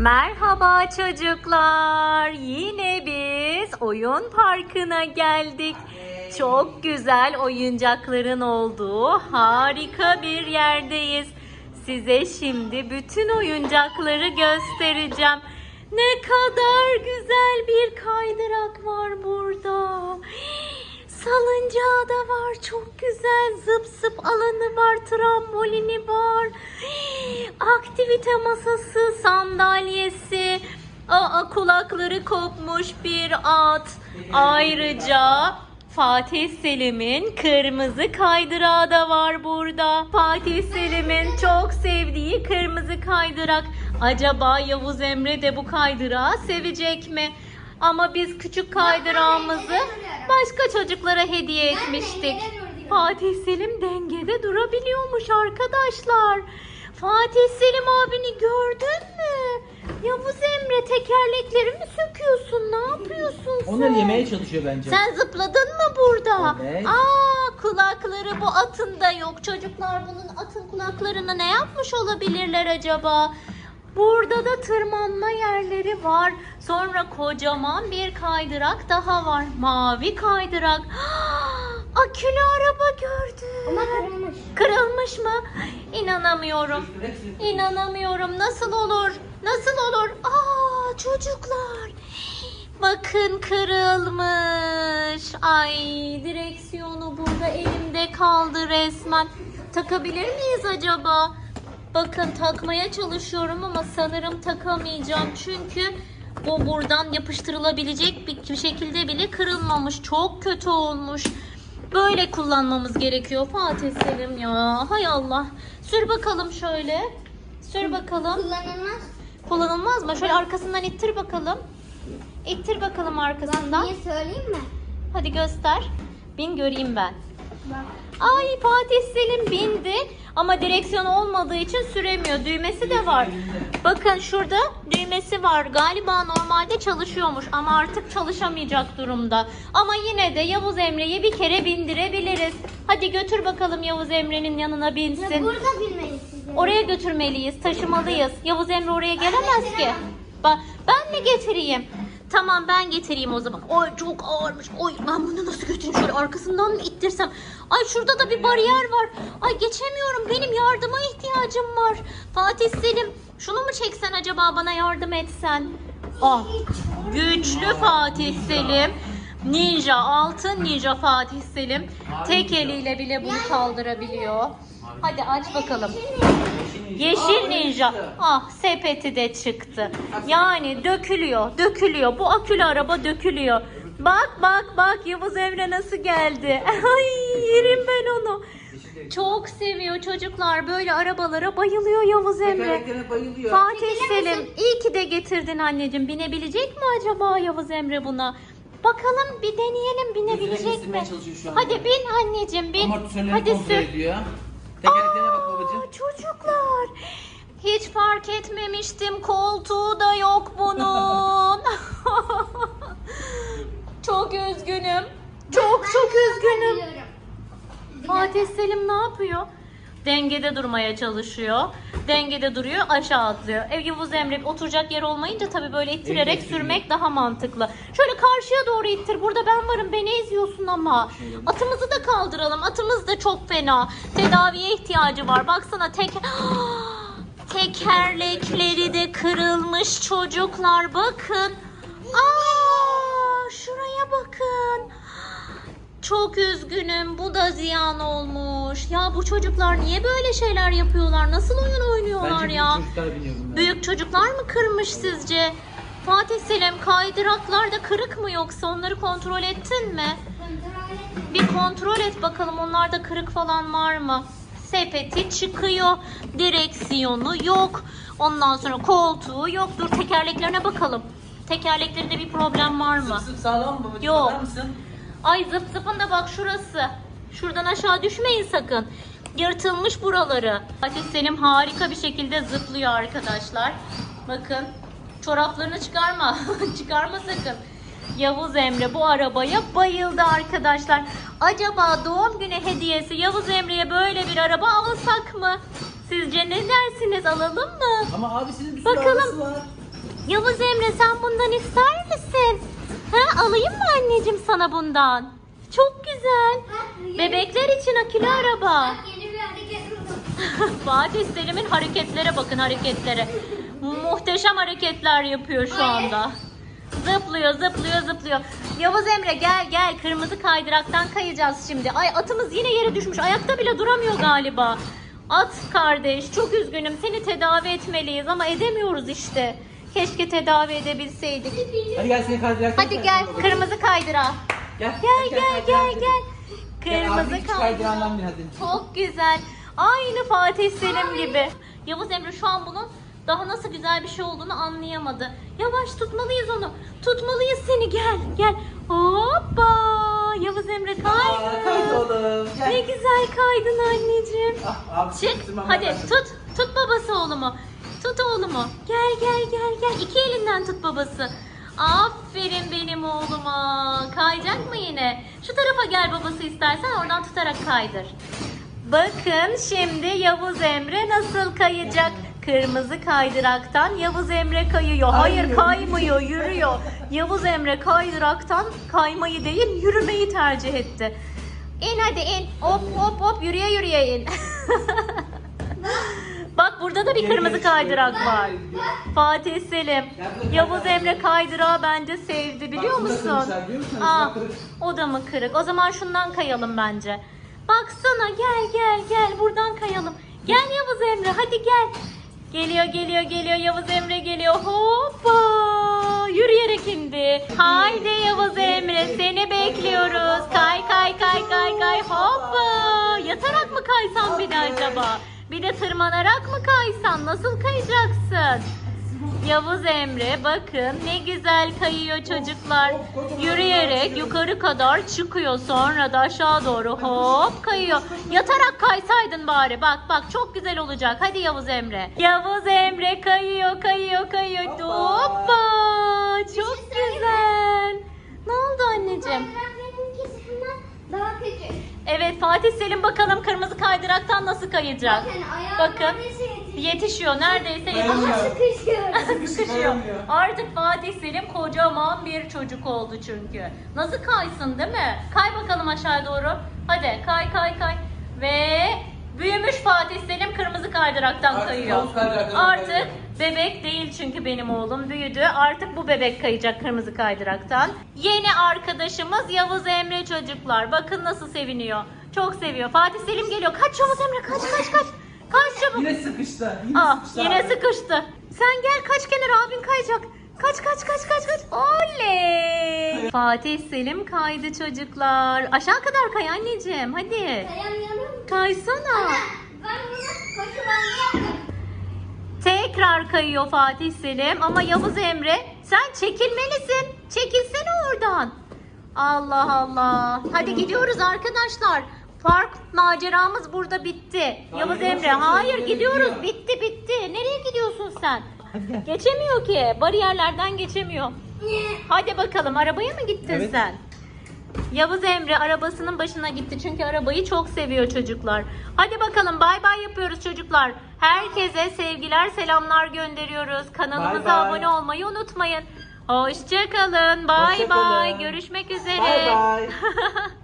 Merhaba çocuklar. Yine biz oyun parkına geldik. Çok güzel oyuncakların olduğu harika bir yerdeyiz. Size şimdi bütün oyuncakları göstereceğim. Ne kadar güzel bir kaydırak var burada. Salıncağı da var. Çok güzel zıp zıp alanı var. Trambolini var. Aktivite masası, sandalyesi. Aa, kulakları kopmuş bir at. Ayrıca Fatih Selim'in kırmızı kaydırağı da var burada. Fatih Selim'in çok sevdiği kırmızı kaydırak. Acaba Yavuz Emre de bu kaydırağı sevecek mi? Ama biz küçük kaydırağımızı başka çocuklara hediye etmiştik. Fatih Selim dengede durabiliyormuş arkadaşlar. Fatih Selim abini gördün mü? Yavuz Emre tekerleklerimi söküyorsun. Ne yapıyorsun sen? Onları yemeye çalışıyor bence. Sen zıpladın mı burada? Evet. Aa kulakları bu atın da yok. Çocuklar bunun atın kulaklarını ne yapmış olabilirler acaba? Burada da tırmanma yerleri var. Sonra kocaman bir kaydırak daha var. Mavi kaydırak. Akülü araba gördüm. Ama kırılmış. Kırılmış mı? İnanamıyorum. İnanamıyorum. Nasıl olur? Nasıl olur? Aa çocuklar. Bakın kırılmış. Ay direksiyonu burada elimde kaldı resmen. Takabilir miyiz acaba? Bakın takmaya çalışıyorum ama sanırım takamayacağım. Çünkü bu buradan yapıştırılabilecek bir şekilde bile kırılmamış. Çok kötü olmuş. Böyle kullanmamız gerekiyor Fatih Selim ya. Hay Allah. Sür bakalım şöyle. Sür bakalım. Kullanılmaz. Kullanılmaz mı? Şöyle arkasından ittir bakalım. İttir bakalım arkasından. Niye söyleyeyim mi? Hadi göster. Bin göreyim ben. Ay Fatih Selim bindi ama direksiyon olmadığı için süremiyor. Düğmesi de var. Bakın şurada düğmesi var. Galiba normalde çalışıyormuş ama artık çalışamayacak durumda. Ama yine de Yavuz Emre'yi bir kere bindirebiliriz. Hadi götür bakalım Yavuz Emre'nin yanına Ya binsin. burada bilmeyiz sizi. Oraya götürmeliyiz, taşımalıyız. Yavuz Emre oraya gelemez ki. Ben mi getireyim? Tamam ben getireyim o zaman. Ay çok ağırmış. Oy ben bunu nasıl götüreyim? Şöyle arkasından mı ittirsem? Ay şurada da bir bariyer var. Ay geçemiyorum. Benim yardıma ihtiyacım var. Fatih Selim şunu mu çeksen acaba bana yardım etsen? Ah güçlü Fatih Selim. Ninja, altın ninja Fatih Selim. Tek eliyle bile bunu kaldırabiliyor. Hadi aç bakalım. Yeşil ninja. Ah sepeti de çıktı. Yani dökülüyor, dökülüyor. Bu akülü araba dökülüyor. Bak bak bak Yavuz Emre nasıl geldi. Ay yerim ben onu. Çok seviyor çocuklar. Böyle arabalara bayılıyor Yavuz Emre. Tekerleklere bayılıyor. Fatih Selim iyi ki de getirdin anneciğim. Binebilecek mi acaba Yavuz Emre buna? Bakalım bir deneyelim binebilecek mi? çalışıyor şu. Hadi bin anneciğim bin. Hadi kontrol sür. ediyor. Tekerleklerine bak babacığım. Çocuklar hiç fark etmemiştim koltuğu da yok bunun. çok üzgünüm. Çok çok üzgünüm. Fatih Selim ne yapıyor? Dengede durmaya çalışıyor. Dengede duruyor, aşağı atlıyor. Ev Yavuz Emre oturacak yer olmayınca tabii böyle ittirerek sürmek daha mantıklı. Şöyle karşıya doğru ittir. Burada ben varım. Beni eziyorsun ama. Atımızı da kaldıralım. Atımız da çok fena. Tedaviye ihtiyacı var. Baksana tek tekerlekleri de kırılmış çocuklar. Bakın. Çok üzgünüm. Bu da ziyan olmuş. Ya bu çocuklar niye böyle şeyler yapıyorlar? Nasıl oyun oynuyorlar Bence ya? büyük çocuklar. Büyük çocuklar mı kırmış sizce? Fatih Selim kaydıraklarda kırık mı yoksa onları kontrol ettin mi? Bir kontrol et bakalım onlarda kırık falan var mı? Sepeti çıkıyor. Direksiyonu yok. Ondan sonra koltuğu yok. Dur tekerleklerine bakalım. Tekerleklerinde bir problem var mı? Sık sık sağlam mı? Yok. Bakar mısın? Ay zıp zıpın da bak şurası. Şuradan aşağı düşmeyin sakın. Yırtılmış buraları. Fatih Selim harika bir şekilde zıplıyor arkadaşlar. Bakın. Çoraplarını çıkarma. çıkarma sakın. Yavuz Emre bu arabaya bayıldı arkadaşlar. Acaba doğum günü hediyesi Yavuz Emre'ye böyle bir araba alsak mı? Sizce ne dersiniz alalım mı? Ama abisinin bir sürü Bakalım. arabası var. Yavuz Emre sen bundan ister misin? Ha, alayım mı anneciğim sana bundan? Çok güzel. Bebekler için akülü araba. Fatih Selim'in hareketlere bakın hareketlere. Muhteşem hareketler yapıyor şu anda. Zıplıyor, zıplıyor, zıplıyor. Yavuz Emre gel gel. Kırmızı kaydıraktan kayacağız şimdi. Ay atımız yine yere düşmüş. Ayakta bile duramıyor galiba. At kardeş çok üzgünüm. Seni tedavi etmeliyiz ama edemiyoruz işte. Keşke tedavi edebilseydik. Hadi gel seni kaydırak. Hadi gel kırmızı kaydıra. Gel Gel gel gel gel. Kırmızı kaydıra. Çok güzel. Aynı Fatih Selim gibi. Yavuz Emre şu an bunun daha nasıl güzel bir şey olduğunu anlayamadı. Yavaş tutmalıyız onu. Tutmalıyız seni gel gel. Hoppa. Yavuz Emre kaydı oğlum. Gel. Ne güzel kaydın anneciğim. Ah, abi, Çık. Hadi tut. Tut babası oğlumu. Tut oğlumu. Gel gel gel gel. İki elinden tut babası. Aferin benim oğluma. Kayacak mı yine? Şu tarafa gel babası istersen oradan tutarak kaydır. Bakın şimdi Yavuz Emre nasıl kayacak? Kırmızı kaydıraktan Yavuz Emre kayıyor. Hayır Kaymıyor. yürüyor. Yavuz Emre kaydıraktan kaymayı değil yürümeyi tercih etti. İn hadi in. Hop hop hop yürüye yürüye in. Burada da bir kırmızı kaydırak var. Fatih Selim. Yavuz Emre kaydırağı bence sevdi biliyor musun? Aa, o da mı kırık? O zaman şundan kayalım bence. Baksana gel gel gel buradan kayalım. Gel Yavuz Emre hadi gel. Geliyor geliyor geliyor Yavuz Emre geliyor. Hoppa! Yürüyerek indi. Haydi Yavuz Emre seni bekliyoruz. Kay kay kay kay kay hoppa! Yatarak mı kaysan bir de acaba? Bir de tırmanarak mı kaysan? Nasıl kayacaksın? Yavuz Emre bakın ne güzel kayıyor çocuklar. Yürüyerek yukarı kadar çıkıyor sonra da aşağı doğru hop kayıyor. Yatarak kaysaydın bari bak bak çok güzel olacak. Hadi Yavuz Emre. Yavuz Emre kayıyor kayıyor kayıyor. Hoppa çok güzel. Ne oldu anneciğim? Daha küçük. Evet Fatih Selim bakalım kırmızı kaydıraktan nasıl kayacak. Bakın ayağım Bakın neredeyse yetişiyor. yetişiyor neredeyse yetişiyor. Sıkışıyor. Sıkışıyor. Dayanmıyor. Artık Fatih Selim kocaman bir çocuk oldu çünkü. Nasıl kaysın değil mi? Kay bakalım aşağı doğru. Hadi kay kay kay. Ve büyümüş Fatih Selim kırmızı kaydıraktan Artık kayıyor. kaydıraktan Artık kayıyor. bebek değil çünkü benim oğlum büyüdü. Artık bu bebek kayacak kırmızı kaydıraktan. Yeni arkadaşımız Yavuz Emre çocuklar. Bakın nasıl seviniyor. Çok seviyor. Fatih Selim geliyor. Kaç Yavuz Emre kaç kaç kaç. Kaç çabuk. Yine sıkıştı. Yine Aa, sıkıştı. yine abi. sıkıştı. Sen gel kaç kenara abin kayacak. Kaç kaç kaç kaç kaç. Oley. Fatih Selim kaydı çocuklar. Aşağı kadar kay anneciğim hadi. Kayamıyorum. Kaysana. Ben bunu koşu. Tekrar kayıyor Fatih Selim ama Yavuz Emre sen çekilmelisin. Çekilsene oradan. Allah Allah. Hadi gidiyoruz arkadaşlar. Park maceramız burada bitti. Yavuz yavaş Emre hayır gidiyoruz. gidiyor. Bitti bitti. Nereye gidiyorsun sen? Geçemiyor ki. Bariyerlerden geçemiyor. Hadi bakalım arabaya mı gittin Evet. sen? Yavuz Emre arabasının başına gitti çünkü arabayı çok seviyor çocuklar. Hadi bakalım bay bay yapıyoruz çocuklar. Herkese sevgiler selamlar gönderiyoruz. Kanalımıza bay. abone olmayı unutmayın. Hoşçakalın. Bay bay. Görüşmek üzere. Bay bay.